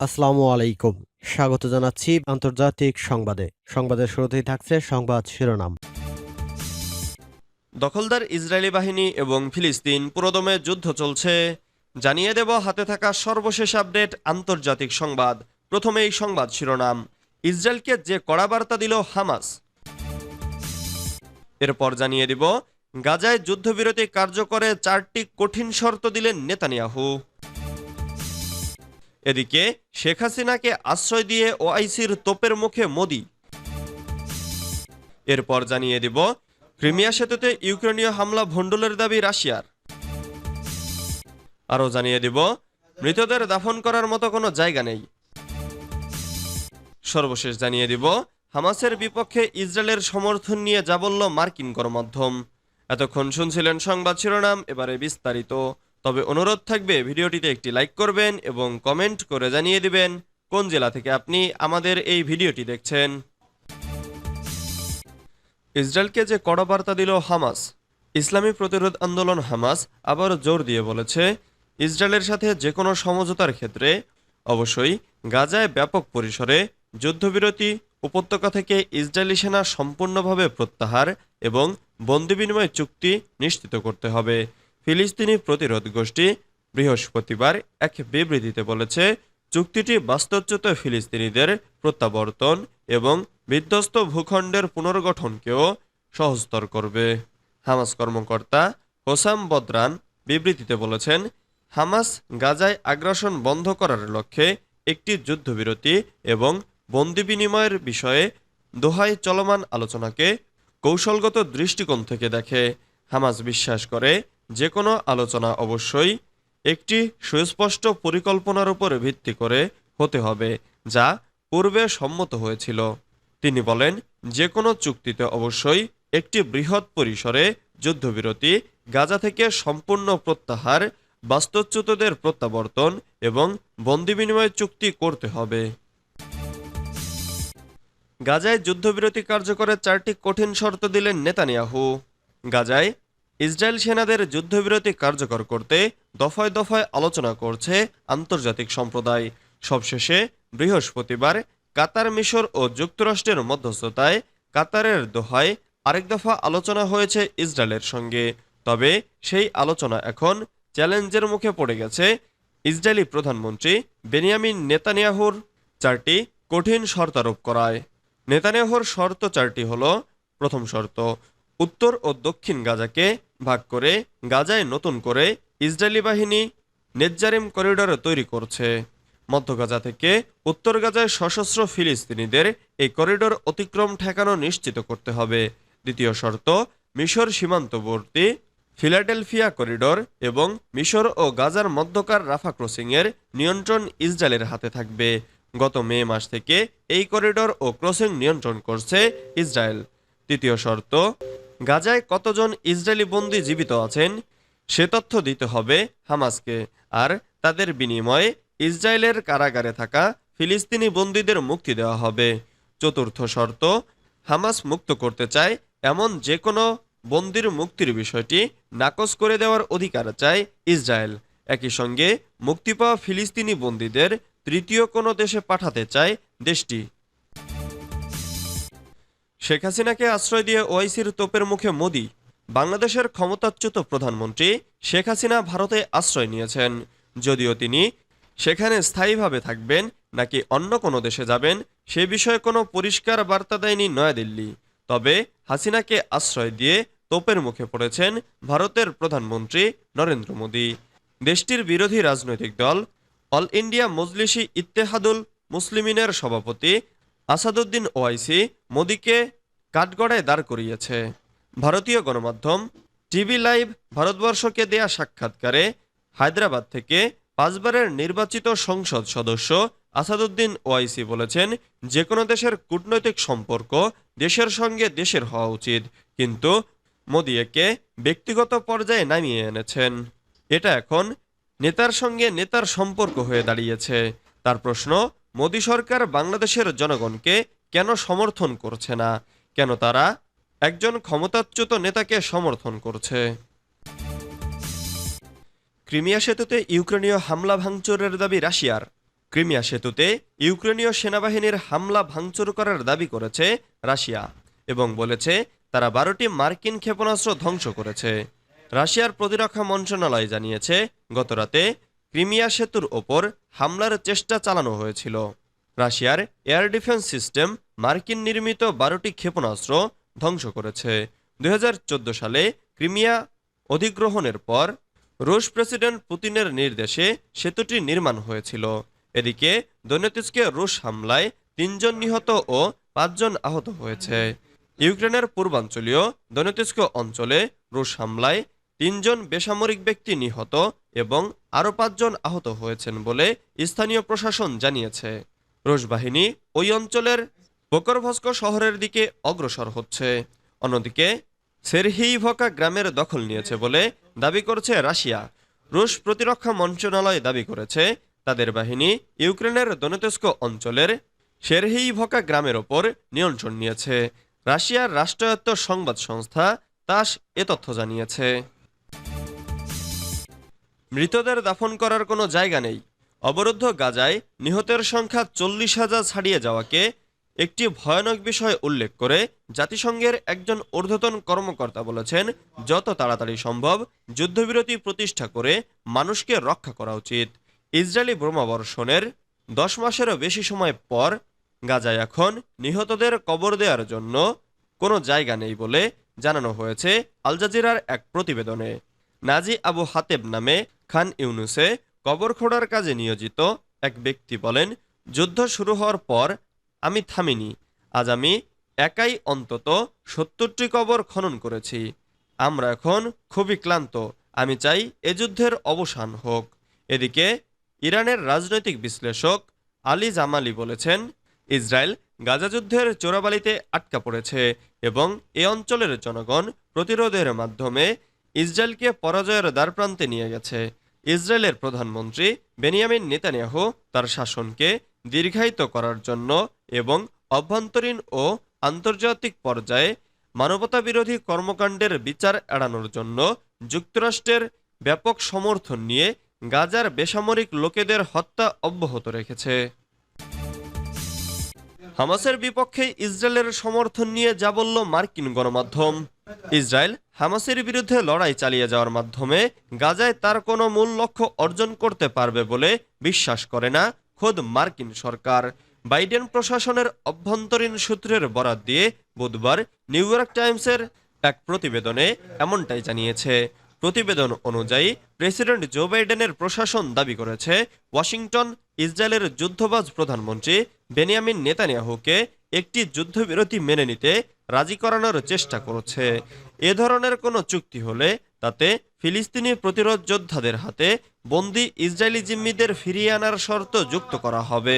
আসসালামু আলাইকুম। স্বাগত জানাচ্ছি আন্তর্জাতিক সংবাদে। সংবাদের শুরুতেই থাকছে সংবাদ শিরোনাম। দখলদার ইসরায়েলি বাহিনী এবং ফিলিস্তিন পুরোদমে যুদ্ধ চলছে। জানিয়ে দেব হাতে থাকা সর্বশেষ আপডেট আন্তর্জাতিক সংবাদ। প্রথমে এই সংবাদ শিরোনাম। ইসরায়েলকে যে কড়া বার্তা দিল হামাস। এরপর জানিয়ে দিব, গাজায় যুদ্ধবিরতি কার্যকরে চারটি কঠিন শর্ত দিলেন নেতানিয়াহু। এদিকে শেখ হাসিনাকে আশ্রয় দিয়ে ওআইসির তোপের মুখে মোদি। এরপর জানিয়ে দিব, ক্রিমিয়া সেতুতে ইউক্রেনীয় হামলা ভণ্ডুলের দাবি রাশিয়ার। আরও জানিয়ে দিব, মৃতদের দাফন করার মতো কোনো জায়গা নেই। সর্বশেষ জানিয়ে দিব, হামাসের বিপক্ষে ইসরায়েলের সমর্থন নিয়ে যা বলল মার্কিন গণমাধ্যম। এতক্ষণ শুনছিলেন সংবাদ শিরোনাম, এবারে বিস্তারিত। তবে অনুরোধ থাকবে ভিডিওটিতে একটি লাইক করবেন এবং কমেন্ট করে জানিয়ে দিবেন কোন জেলা থেকে আপনি আমাদের এই ভিডিওটি দেখছেন। ইসরায়েলকে যে কড়া বার্তা দিল হামাস, ইসলামী প্রতিরোধ আন্দোলন হামাস আবার জোর দিয়ে বলেছে, ইসরায়েলের সাথে যে কোনো সমঝোতার ক্ষেত্রে অবশ্যই গাজায় ব্যাপক পরিসরে যুদ্ধবিরতি, উপত্যকা থেকে ইসরায়েলি সেনা সম্পূর্ণভাবে প্রত্যাহার এবং বন্দি বিনিময় চুক্তি নিশ্চিত করতে হবে। ফিলিস্তিনি প্রতিরোধ গোষ্ঠী বৃহস্পতিবার এক বিবৃতিতে বলেছে, চুক্তিটি বাস্তবচ্যুত ফিলিস্তিনিদের প্রত্যাবর্তন এবং বিধ্বস্ত ভূখণ্ডের পুনর্গঠনকেও সহজতর করবে। হামাস কর্মকর্তা হোসাম বদরান বিবৃতিতে বলেছেন, হামাস গাজায় আগ্রাসন বন্ধ করার লক্ষ্যে একটি যুদ্ধবিরতি এবং বন্দি বিনিময়ের বিষয়ে দোহায় চলমান আলোচনাকে কৌশলগত দৃষ্টিকোণ থেকে দেখে হামাস বিশ্বাস করে যে কোনো আলোচনা অবশ্যই একটি সুস্পষ্ট পরিকল্পনার উপর ভিত্তি করে হতে হবে, যা পূর্বে সম্মত হয়েছিল। তিনি বলেন যে কোনো চুক্তিতে অবশ্যই একটি বৃহৎ পরিসরে যুদ্ধবিরতি, গাজা থেকে সম্পূর্ণ প্রত্যাহার, বাস্তুচ্যুতদের প্রত্যাবর্তন এবং বন্দি বিনিময় চুক্তি করতে হবে। গাজায় যুদ্ধবিরতি কার্যকরে চারটি কঠিন শর্ত দিলেন নেতানিয়াহু। গাজায় ইসরায়েল সেনাদের যুদ্ধবিরতি কার্যকর করতে দফায় দফায় আলোচনা করছে আন্তর্জাতিক সম্প্রদায়। সবশেষে বৃহস্পতিবার কাতার মিশর ও যুক্তরাষ্ট্রের মধ্যস্থতায় কাতারের দোহায় আরেক দফা আলোচনা হয়েছে ইসরায়েলের সঙ্গে। তবে সেই আলোচনা এখন চ্যালেঞ্জের মুখে পড়ে গেছে ইসরায়েলি প্রধানমন্ত্রী বেনিয়ামিন নেতানিয়াহুর চারটি কঠিন শর্তারোপ করায়। নেতানিয়াহুর শর্ত চারটি হল, প্রথম শর্ত উত্তর ও দক্ষিণ গাজাকে ভাগ করে গাজায় নতুন করে ইসরায়েলি বাহিনী নেজ্জারিম করিডর তৈরি করছে। মধ্য গাজা থেকে উত্তর গাজায় সশস্ত্র ফিলিস্তিনিদের এই করিডোর অতিক্রম ঠেকানো নিশ্চিত করতে হবে। দ্বিতীয় শর্ত, মিশর সীমান্তবর্তী ফিলাডেলফিয়া করিডোর এবং মিশর ও গাজার মধ্যকার রাফা ক্রসিংয়ের নিয়ন্ত্রণ ইসরায়েলের হাতে থাকবে। গত মে মাস থেকে এই করিডোর ও ক্রসিং নিয়ন্ত্রণ করছে ইসরায়েল। তৃতীয় শর্ত গাজায় কতজন ইসরায়েলি বন্দী জীবিত আছেন, সে তথ্য দিতে হবে হামাসকে। আর তাদের বিনিময়ে ইসরায়েলের কারাগারে থাকা ফিলিস্তিনি বন্দীদের মুক্তি দেওয়া হবে। চতুর্থ শর্ত, হামাস মুক্ত করতে চায় এমন যে কোনো বন্দির মুক্তির বিষয়টি নাকচ করে দেওয়ার অধিকার চায় ইসরায়েল। একই সঙ্গে মুক্তি পাওয়া ফিলিস্তিনি বন্দীদের তৃতীয় কোনো দেশে পাঠাতে চায় দেশটি। শেখ হাসিনাকে আশ্রয় দিয়ে ওআইসির তোপের মুখে মোদি, বাংলাদেশের ক্ষমতাচ্যুত প্রধানমন্ত্রী শেখ হাসিনা ভারতে আশ্রয় নিয়েছেন। যদিও তিনি সেখানে স্থায়ীভাবে থাকবেন নাকি অন্য কোনো দেশে যাবেন, সে বিষয়ে কোনো পরিষ্কার বার্তা দেয়নি নয়াদিল্লি। তবে হাসিনাকে আশ্রয় দিয়ে তোপের মুখে পড়েছেন ভারতের প্রধানমন্ত্রী নরেন্দ্র মোদী। দেশটির বিরোধী রাজনৈতিক দল অল ইন্ডিয়া মজলিসি ইত্তেহাদুল মুসলিমিনের সভাপতি আসাদুদ্দিন ওয়াইসি মোদীকে কাঠগড়ায় দাঁড় করিয়েছে। ভারতীয় গণমাধ্যম টিভি লাইভ ভারতবর্ষকে দেয়া সাক্ষাৎকারে হায়দ্রাবাদ থেকে পাঁচবারের নির্বাচিত সংসদ সদস্য আসাদুদ্দিন ওয়াইসি বলেছেন যে কোনো দেশের কূটনৈতিক সম্পর্ক দেশের সঙ্গে দেশের হওয়া উচিত, কিন্তু মোদী একে ব্যক্তিগত পর্যায়ে নামিয়ে এনেছেন। এটা এখন নেতার সঙ্গে নেতার সম্পর্ক হয়ে দাঁড়িয়েছে। তার প্রশ্ন মোদী সরকার বাংলাদেশের জনগণকে কেন সমর্থন করছে না? কেন তারা একজন ক্ষমতাচ্যুত নেতাকে সমর্থন করছে? ক্রিমিয়া সেতুতে ইউক্রেনীয় হামলা ভাঙচুরের দাবি রাশিয়ার। ক্রিমিয়া সেতুতে ইউক্রেনীয় সেনাবাহিনীর হামলা ভাঙচুর করার দাবি করেছে রাশিয়া এবং বলেছে তারা বারোটি মার্কিন ক্ষেপণাস্ত্র ধ্বংস করেছে। রাশিয়ার প্রতিরক্ষা মন্ত্রণালয় জানিয়েছে গতরাতে ক্রিমিয়া সেতুর ওপর হামলার চেষ্টা চালানো হয়েছিল। রাশিয়ার এয়ার ডিফেন্স সিস্টেম মার্কিন নির্মিত বারোটি ক্ষেপণাস্ত্র ধ্বংস করেছে। দুই হাজার চোদ্দ সালে ক্রিমিয়া অধিগ্রহণের পর রুশ প্রেসিডেন্ট পুতিনের নির্দেশে সেতুটি নির্মাণ হয়েছিল। এদিকে দনেতিস্কে রুশ হামলায় তিনজন নিহত ও পাঁচজন আহত হয়েছে। ইউক্রেনের পূর্বাঞ্চলীয় দনেতিস্ক অঞ্চলে রুশ হামলায় তিনজন বেসামরিক ব্যক্তি নিহত এবং আরও পাঁচজন আহত হয়েছেন বলে স্থানীয় প্রশাসন জানিয়েছে। রুশ বাহিনী ওই অঞ্চলের বোকরভস্ক শহরের দিকে অগ্রসর হচ্ছে। অন্যদিকে সেরহিভকা গ্রামের দখল নিয়েছে বলে দাবি করছে রাশিয়া। রুশ প্রতিরক্ষা মন্ত্রণালয় দাবি করেছে, তাদের বাহিনী ইউক্রেনের দনেতস্ক অঞ্চলের শেরহিভকা গ্রামের ওপর নিয়ন্ত্রণ নিয়েছে। রাশিয়ার রাষ্ট্রায়ত্ত সংবাদ সংস্থা তাস এ তথ্য জানিয়েছে। মৃতদের দাফন করার কোনো জায়গা নেই। অবরুদ্ধ গাজায় নিহতের সংখ্যা চল্লিশ হাজার ছাড়িয়ে যাওয়াকে একটি ভয়ানক বিষয় উল্লেখ করে জাতিসংঘের একজন ঊর্ধ্বতন কর্মকর্তা বলেছেন, যত তাড়াতাড়ি সম্ভব যুদ্ধবিরতি প্রতিষ্ঠা করে মানুষকে রক্ষা করা উচিত। ইসরায়েলি বোমাবর্ষণের দশ মাসেরও বেশি সময় পর গাজায় এখন নিহতদের কবর দেওয়ার জন্য কোনো জায়গা নেই বলে জানানো হয়েছে আল জাজিরার এক প্রতিবেদনে। নাজি আবু হাতেব নামে খান ইউনুসে কবর খোঁড়ার কাজে নিয়োজিত এক ব্যক্তি বলেন, যুদ্ধ শুরু হওয়ার পর আমি থামিনি। আজ আমি একাই অন্তত সত্তরটি কবর খনন করেছি। আমরা এখন খুবই ক্লান্ত। আমি চাই এ যুদ্ধের অবসান হোক। এদিকে ইরানের রাজনৈতিক বিশ্লেষক আলী জামালি বলেছেন, ইসরায়েল গাজা যুদ্ধের চোরাবালিতে আটকা পড়েছে এবং এ অঞ্চলের জনগণ প্রতিরোধের মাধ্যমে ইসরায়েলকে পরাজয়ের দ্বারপ্রান্তে নিয়ে গেছে। ইসরায়েলের প্রধানমন্ত্রী বেনিয়ামিন নেতানিয়াহু তার শাসনকে দীর্ঘায়িত করার জন্য এবং অভ্যন্তরীণ ও আন্তর্জাতিক পর্যায়ে মানবতা বিরোধী কর্মকাণ্ডের বিচার এড়ানোর জন্য যুক্তরাষ্ট্রের ব্যাপক সমর্থন নিয়ে গাজার বেসামরিক লোকেদের হত্যা অব্যাহত রেখেছে। হামাসের বিপক্ষে ইসরায়েলের সমর্থন নিয়ে যা বলল মার্কিন গণমাধ্যম। ইসরায়েল হামাসের বিরুদ্ধে লড়াই চালিয়ে যাওয়ার মাধ্যমে গাজায় তার কোনো মূল লক্ষ্য অর্জন করতে পারবে বলে বিশ্বাস করে না খোদ মার্কিন সরকার। বাইডেন প্রশাসনের অভ্যন্তরীণ সূত্রের বরাত দিয়ে বুধবার নিউ ইয়র্ক টাইমসের এক প্রতিবেদনে এমনটাই জানিয়েছে। প্রতিবেদন অনুযায়ী, প্রেসিডেন্ট জো বাইডেনের প্রশাসন দাবি করেছে, ওয়াশিংটন ইসরায়েলের যুদ্ধবাজ প্রধানমন্ত্রী বেনিয়ামিন নেতানিয়াহুকে একটি যুদ্ধবিরতি মেনে নিতে রাজি করানোর চেষ্টা করেছে। এ ধরনের কোনো চুক্তি হলে তাতে ফিলিস্তিনি প্রতিরোধ যোদ্ধাদের হাতে বন্দি ইসরায়েলি জিম্মিদের ফিরিয়ে আনার শর্ত যুক্ত করা হবে।